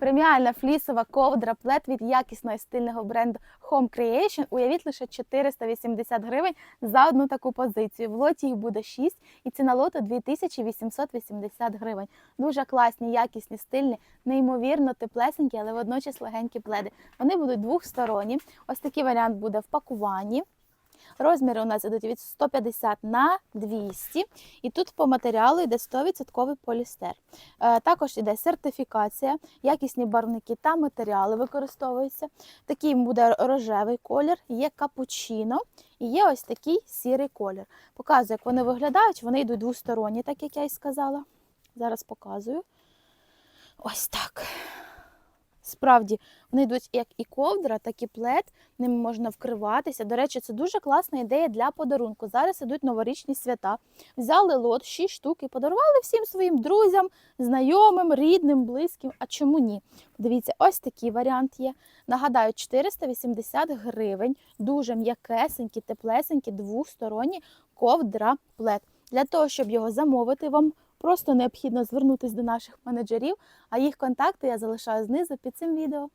Преміальна флісова ковдра плед від якісного і стильного бренду Home Creation. Уявіть лише 480 гривень за одну таку позицію. В лоті їх буде 6 і ціна лоту 2880 гривень. Дуже класні, якісні, стильні, неймовірно теплесенькі, але водночас легенькі пледи. Вони будуть двохсторонні. Ось такий варіант буде в пакуванні. Розміри у нас ідуть від 150 на 200. І тут по матеріалу йде 100% полістер. Е, Також йде сертифікація, якісні барвники та матеріали використовуються. Такий буде рожевий колір, є капучино і є ось такий сірий колір. Показую, як вони виглядають. Вони йдуть двосторонні, так як я і сказала. Зараз показую. Ось так. Справді, вони йдуть як і ковдра, так і плед, ними можна вкриватися. До речі, це дуже класна ідея для подарунку. Зараз ідуть новорічні свята. Взяли лот 6 штук і подарували всім своїм друзям, знайомим, рідним, близьким. А чому ні? Дивіться, ось такий варіант є. Нагадаю, 480 гривень, дуже м'якесенькі, теплесенькі, двосторонні ковдра плед. Для того, щоб його замовити, вам просто необхідно звернутися до наших менеджерів, а їх контакти я залишаю знизу під цим відео.